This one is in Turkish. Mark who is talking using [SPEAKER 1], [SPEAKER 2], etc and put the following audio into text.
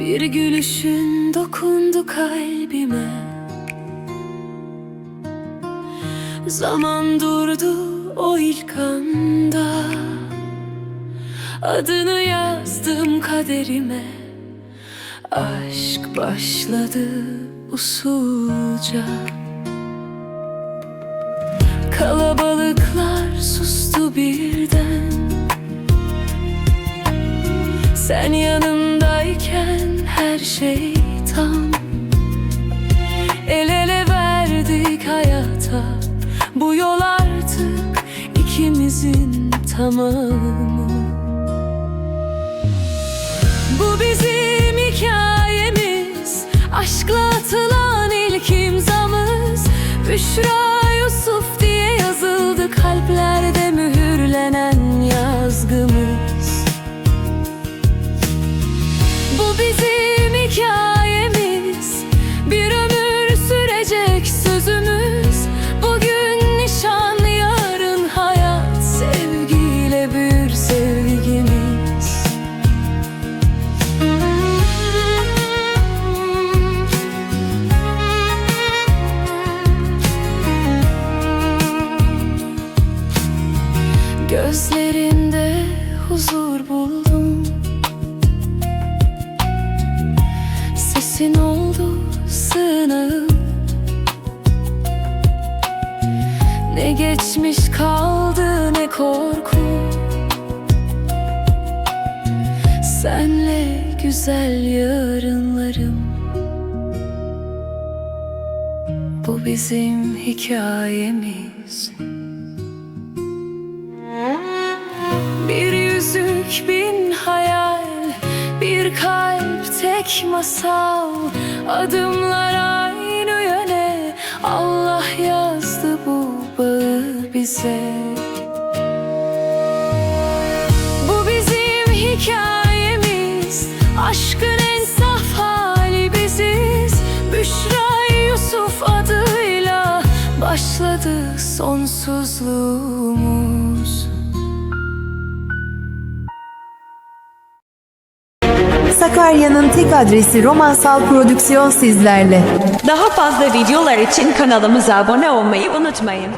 [SPEAKER 1] Bir gülüşün dokundu kalbime. Zaman durdu o ilk anda. Adını yazdım kaderime. Aşk başladı usulca. Kalabalıklar sustu birden. Sen yanımdayken her şey tam El ele verdik hayata Bu yol artık ikimizin tamamı. Bu bizim hikayemiz Aşkla atılan ilk imzamız. Büşra Yusuf diye yazıldı Kalplerde mühürlenen Gözlerinde huzur buldum. Sesin oldu sığınağım Ne geçmiş kaldı ne korku. Senle güzel yarınlarım. Bu bizim hikayemiz Kalp tek masal. Adımlar aynı yöne. Allah yazdı bu bağı bize. Bu bizim hikayemiz. Aşkın en saf hali biziz. Büşra Yusuf adıyla Başladı sonsuzluğumuz
[SPEAKER 2] Sakarya'nın tek adresi Romansal Prodüksiyon sizlerle.
[SPEAKER 3] Daha fazla videolar için kanalımıza abone olmayı unutmayın.